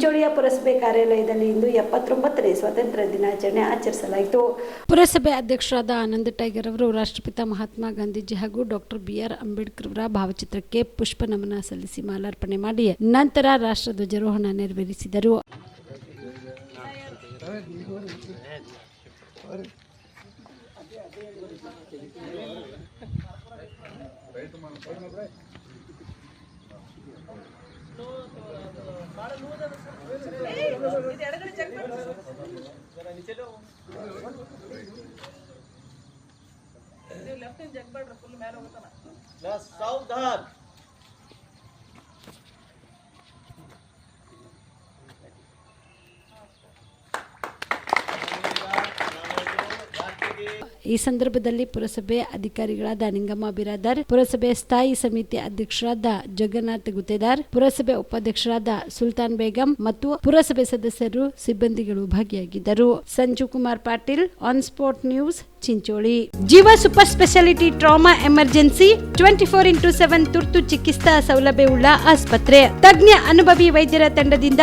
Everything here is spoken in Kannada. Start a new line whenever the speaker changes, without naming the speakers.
ಚಿಂಚೋಳಿಯ ಪುರಸಭೆ ಕಾರ್ಯಾಲಯದಲ್ಲಿ ಇಂದು ಎಪ್ಪತ್ತೊಂಬತ್ತನೇ ಸ್ವಾತಂತ್ರ್ಯ ದಿನಾಚರಣೆ ಆಚರಿಸಲಾಯಿತು.
ಪುರಸಭೆ ಅಧ್ಯಕ್ಷರಾದ ಆನಂದ್ ಟೈಗರ್ ಅವರು ರಾಷ್ಟ್ರಪಿತ ಮಹಾತ್ಮ ಗಾಂಧೀಜಿ ಹಾಗೂ ಡಾಕ್ಟರ್ ಬಿಆರ್ ಅಂಬೇಡ್ಕರ್ ಅವರ ಭಾವಚಿತ್ರಕ್ಕೆ ಪುಷ್ಪ ನಮನ ಸಲ್ಲಿಸಿ ಮಾಲಾರ್ಪಣೆ ಮಾಡಿ ನಂತರ ರಾಷ್ಟ್ರ ಧ್ವಜಾರೋಹಣ ನೆರವೇರಿಸಿದರು.
लेफ्ट जग बढ़ फुल मैं होता ना सावधान
ಈ ಸಂದರ್ಭದಲ್ಲಿ ಪುರಸಭೆ ಅಧಿಕಾರಿಗಳಾದ ನಿಂಗಮ್ಮ ಬಿರಾದಾರ್, ಪುರಸಭೆ ಸ್ಥಾಯಿ ಸಮಿತಿ ಅಧ್ಯಕ್ಷರಾದ ಜಗನ್ನಾಥ್ ಗುತ್ತೇದಾರ್, ಪುರಸಭೆ ಉಪಾಧ್ಯಕ್ಷರಾದ ಸುಲ್ತಾನ್ ಬೇಗಂ ಮತ್ತು ಪುರಸಭೆ ಸದಸ್ಯರು ಸಿಬ್ಬಂದಿಗಳು ಭಾಗಿಯಾಗಿದ್ದರು. Sanju Kumar Patil on spot news Chincholi. Jeeva super speciality trauma emergency twenty four into seven ತುರ್ತು ಚಿಕಿತ್ಸಾ ಸೌಲಭ್ಯವುಳ್ಳ ಆಸ್ಪತ್ರೆ. ತಜ್ಞ ಅನುಭವಿ ವೈದ್ಯರ ತಂಡದಿಂದ